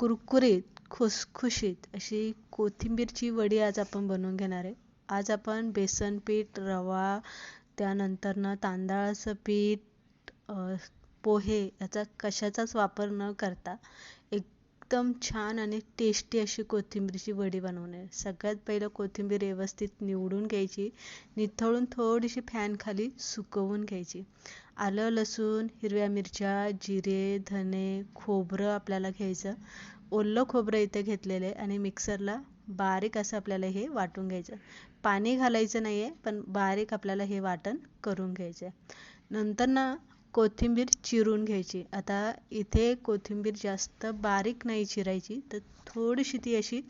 कुरकुरीत खुसखुशीत अशी कोथिंबीरची वडी आज आपण बनवून घेणार आहे. आज आपण बेसन पीठ रवा त्यानंतरनं तांदळाचं पीठ पोहे याचा कशाचाच वापर न करता एकदम छान आणि टेस्टी अशी कोथिंबीरची वडी बनवणे. सगळ्यात पहिलं कोथिंबीर व्यवस्थित निवडून घ्यायची. निथळून थोडीशी फॅन खाली सुकवून घ्यायची. आलं लसूण हिरव्या मिरच्या जिरे धने खोबरं आपल्याला घ्यायचं. ओलं खोबरं इथे घेतलेलं आहे आणि मिक्सरला बारीक असं आपल्याला हे वाटून घ्यायचं. पाणी घालायचं नाही आहे पण बारीक आपल्याला हे वाटण करून घ्यायचं आहे नंतर ना कोथिंबीर चिरून घ्यायची. आता इथे कोथिंबीर जास्त बारीक नाही चिरायची तर थोडीशी ती अशी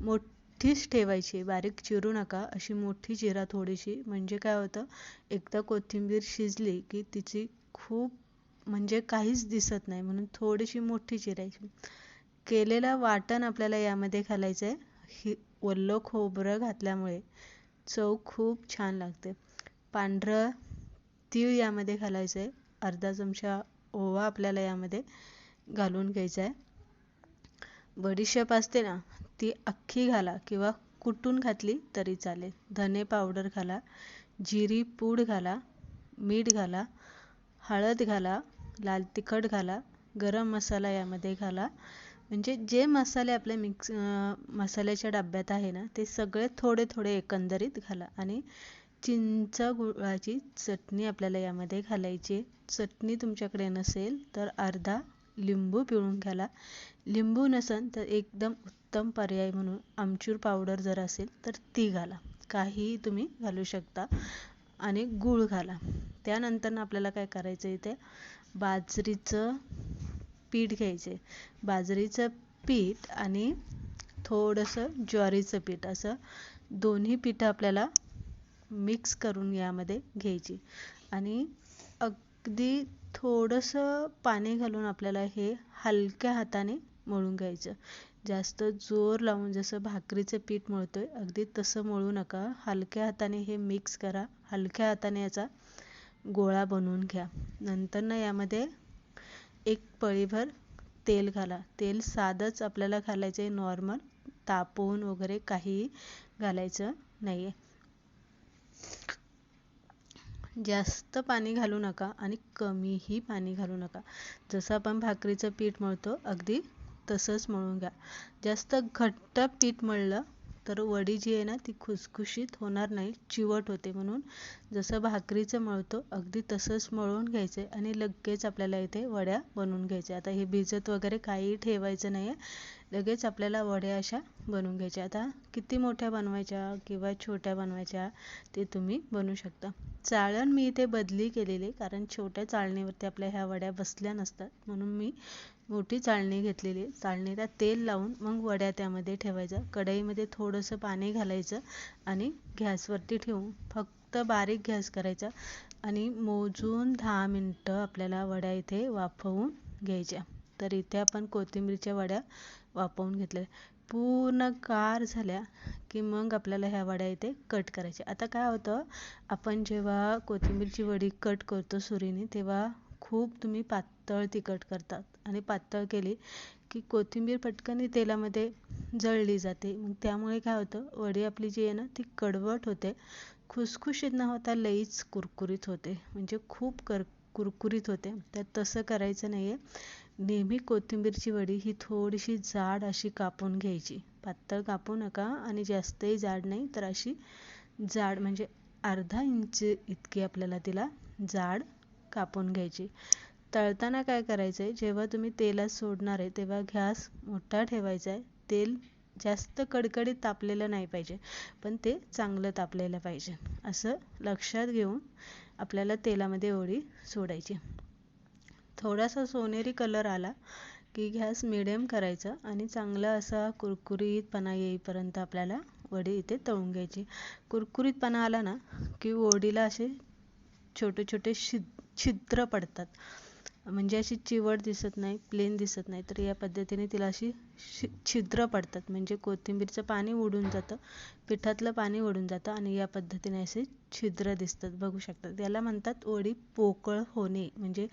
मोठीच ठेवायची. बारीक चिरू नका अशी मोठी चिरा थोडीशी. म्हणजे काय होतं एकदा कोथिंबीर शिजली की तिची खूप म्हणजे काहीच दिसत नाही म्हणून थोडीशी मोठी चिरायची. केलेलं वाटण आपल्याला यामध्ये घालायचं आहे ही ओलं खोबरं घातल्यामुळे चव खूप छान लागते. पांढरं तीळ यामध्ये घालायचं आहे अर्धा चमचा ओवा आपल्याला यामध्ये घालून घ्यायचा आहे. बडीशेप असते ना ती अख्खी घाला किंवा कुटून घातली तरी चालेल. धने पावडर घाला जिरी पूड घाला मीठ घाला हळद घाला लाल तिखट घाला गरम मसाला यामध्ये घाला. म्हणजे जे मसाले आपल्या मिक्स मसाल्याच्या डब्यात आहे ना ते सगळे थोडे थोडे एकंदरीत घाला आणि चिंच गुळाची चटणी आपल्याला यामध्ये घालायची चटणी तुमच्याकडे नसेल तर अर्धा लिंबू पिळून घ्याला लिंबू नसेल तर एकदम उत्तम पर्याय म्हणून आमचूर पावडर जर असेल तर ती घाला. काहीही तुम्ही घालू शकता आणि गूळ घाला. त्यानंतर आपल्याला काय करायचं इथे? बाजरीचं पीठ घ्यायचे बाजरीचं पीठ आणि थोडंसं ज्वारीचं पीठ असं दोन्ही पिठं आपल्याला मिक्स करून यामध्ये घ्यायची. आणि अगदी थोडंसं पाणी घालून आपल्याला हे हलक्या हाताने मळून घ्यायचं. जास्त जोर लावून जसं भाकरीचं पीठ मळतोय अगदी तसं मळू नका. हलक्या हाताने हे मिक्स करा. हलक्या हाताने याचा गोळा बनवून घ्या. नंतर ना यामध्ये एक पळीभर तेल घाला. तेल साधंच आपल्याला घालायचं आहे नॉर्मल तापवून वगैरे काहीही घालायचं नाही आहे जास्त पाणी घालू नका आणि कमीही पाणी घालू नका. जसं आपण भाकरीचं पीठ मळतो अगदी तसंच मळून घ्या. जास्त घट्ट पीठ मळलं तर वडी जी आहे ना ती खुसखुशीत होणार नाही चिवट होते म्हणून. जसं भाकरीचं मळतो अगदी तसंच मळून घ्यायचं आहे आणि लगेच आपल्याला इथे वड्या बनवून घ्यायच्या. आता हे भिजत वगैरे काही ठेवायचं नाही आहे लगेच आपल्याला वड्या अशा बनवून घ्यायच्या. आता किती मोठ्या बनवायच्या किंवा छोट्या बनवायच्या ते तुम्ही बनवू शकता. चाळण मी इथे बदली केलेली कारण छोट्या चाळणीवरती आपल्या ह्या वड्या बसल्या नसतात. म्हणून मी मोठी चाळणी घेतलेली. चाळणीला तेल लावून मग वड्या त्यामध्ये ठेवायच्या. कढईमध्ये थोडंसं पाणी घालायचं आणि गॅसवरती ठेवून फक्त बारीक गॅस करायचा आणि मोजून दहा मिनटं आपल्याला वड्या इथे वाफवून घ्यायच्या. तर इथे आपण कोथिंबीरच्या वड्या वाफवून घेतल्या. पूर्ण कार झाल्या की मग आपल्याला ह्या वड्या इथे कट करायच्या. आता काय होतं आपण जेव्हा कोथिंबीरची वडी कट करतो सुरीने तेव्हा खूप तुम्ही पातळ तिखट करतात. आणि पातळ केली की कोथिंबीर पटकन तेलामध्ये जळली जाते. मग त्यामुळे काय होतं वडी आपली जी आहे ना ती कडवट होते. खुसखुशीत न होता लईच कुरकुरीत होते. म्हणजे खूप कर कुरकुरीत होते. तर तसं करायचं नाही आहे नेहमी कोथिंबीरची वडी ही थोडीशी जाड अशी कापून घ्यायची. पातळ कापू नका आणि जास्तही जाड नाही तर अशी जाड म्हणजे अर्धा इंच इतकी आपल्याला तिला जाड कापून घ्यायची. तळताना काय करायचं आहे जेव्हा तुम्ही तेलात सोडणार आहे तेव्हा गॅस मोठा ठेवायचा आहे. तेल जास्त कडकडीत तापलेलं नाही पाहिजे पण ते चांगलं तापलेलं पाहिजे. असं लक्षात घेऊन आपल्याला तेलामध्ये ओळी सोडायची. थोडासा सोनेरी कलर आला की गॅस मिडियम करायचा आणि चांगला असा कुरकुरीतपणा येईपर्यंत आपल्याला वडी इथे तळून घ्यायची. कुरकुरीतपणा आला ना की वडीला असे छोटे छोटे छिद्र पडतात. म्हणजे अशी चिवट दिसत नाही प्लेन दिसत नाही. तर या पद्धतीने तिला अशी शि छिद्र पडतात. म्हणजे कोथिंबीरचं पाणी उडून जातं पिठातलं पाणी उडून जातं आणि या पद्धतीने असे छिद्र दिसतात. बघू शकतात याला म्हणतात ओळी पोकळ होणे. म्हणजे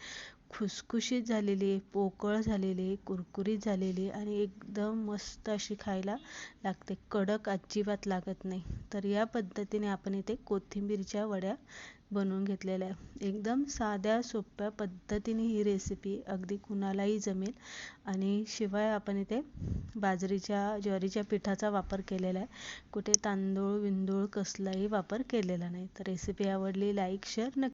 खुसखुशीत झालेली आहे पोकळ झालेली आहे कुरकुरीत झालेली आहे आणि एकदम मस्त अशी खायला लागते. कडक अजिबात लागत नाही. तर या पद्धतीने आपण इथे कोथिंबीरच्या वड्या बनवून घेतलेल्या आहे. एकदम साध्या सोप्या पद्धतीने ही रेसिपी अगदी कुणालाही जमेल. आणि शिवाय आपण इथे बाजरीच्या ज्वारीच्या पिठाचा वापर केलेला आहे. कुठे तांदूळ विंदूळ कसलाही वापर केलेला नाही. तर रेसिपी आवडली लाईक शेअर नक्की